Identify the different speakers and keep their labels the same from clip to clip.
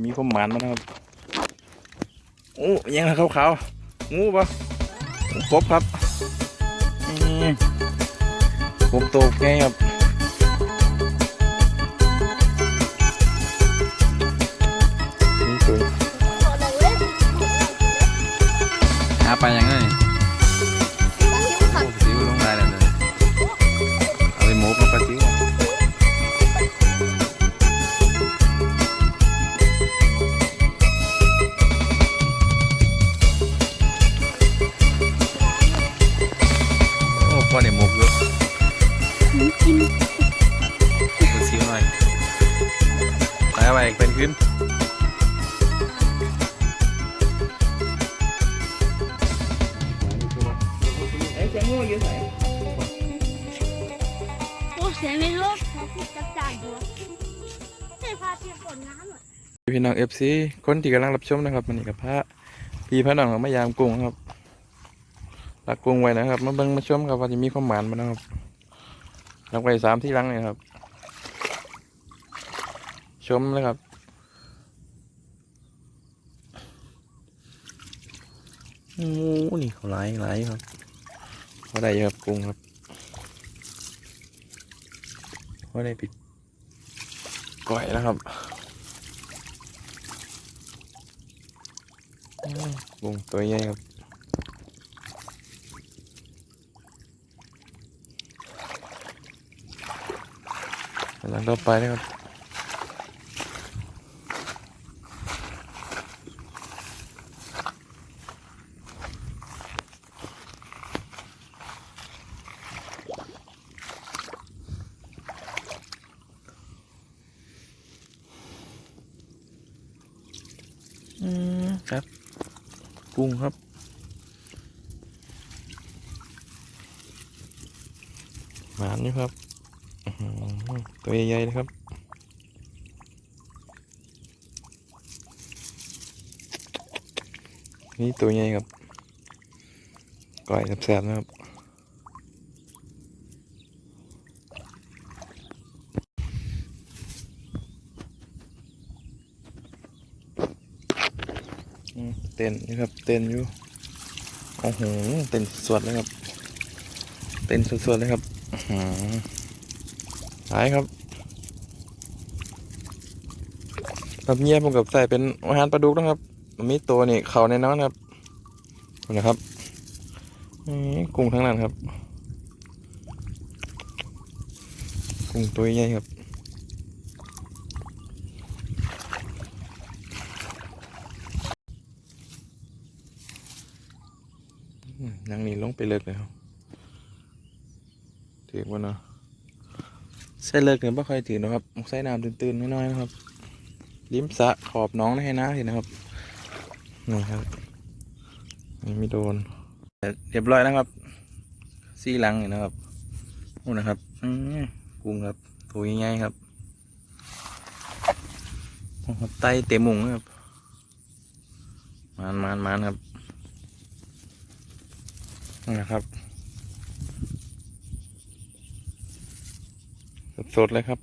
Speaker 1: มีความหมานมานะครับโอ้ยังนะขาวๆงูปะกบครับนี่กไงครับนี่ตัว
Speaker 2: หาไปยังไง ไปเอาไปเป็นขึ้น
Speaker 1: เอ้ยจะงูอยู่ไหน
Speaker 3: โอ้เสียงในรถเขาพูดจัดจ่ายอยู่ใช่พาเที่ยวฝนน้ำเหรอ
Speaker 1: พี่น้องเอฟซีคนที่กำลังรับชมนะครับมันนี่กับพระพี่พระน้องของมายามกุ้งครับรักกุ้งไว้นะครับ มาเบิ่งมาชมครับว่าจะมีความหมานมานะครับรักไว้สามที่รังเลยครับ ชมเลยครับ โอ้นี่เขาไหลไหลครับเขาได้เยอะครับกุ้งครับเขาได้ปิดก่อยแล้วครับกุ้งตัวใหญ่ครับหลังต่อไปนะครับอืม ครับกุ้งครับหวานนี่ครับตัวใหญ่ๆนะครับนี่ตัวใหญ่ครับก่อยแสบๆนะครับ เต้นนี่ครับ เต้นอยู่โอ้โหเต้นสวดเลยครับ เต้นสวดๆเลยครับหายครับแบบเงียบผมกับใส่เป็นอาหารปลาดุกนะครับมีตัวนี่เขาในน้อนครับนี่นะครับนี่กุ้งทั้งนั้นครับกุ้งตัวใหญ่ครับ อืมนางนี่ลงไปเลิกเลยครับถือว่าเนาะใส่เลิกเนี่ยไม่ค่อยถือนะครับใส่น้ำตื่นๆน้อยๆนะครับริมสะขอบน้องให้นะเห็นนะครับนี่ครับนี่ไม่โดนเรียบร้อยนะครับซี่หลังนี่นนะครับนู่นนะครับอืมกุ้งครับตัวใหญ่ๆครับไตเต็มมุงครับ มานมานมานครับ นะครับสดๆเลยครับ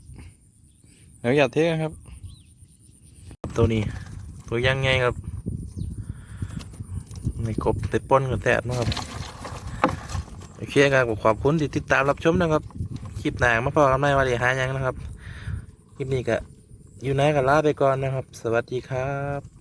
Speaker 1: เดี๋ยวอย่าเทนะครับ ตัวนี้ ตัวย่างไงครับ ในกบในป้นกับแตบนะครับโอเคครับขอบคุณที่ติดตามรับชมนะครับ คลิปหนามาพอกันไม่ว่าจะหายังนะครับ คลิปนี้ก็อยู่ไหนกันลาไปก่อนนะครับ สวัสดีครับ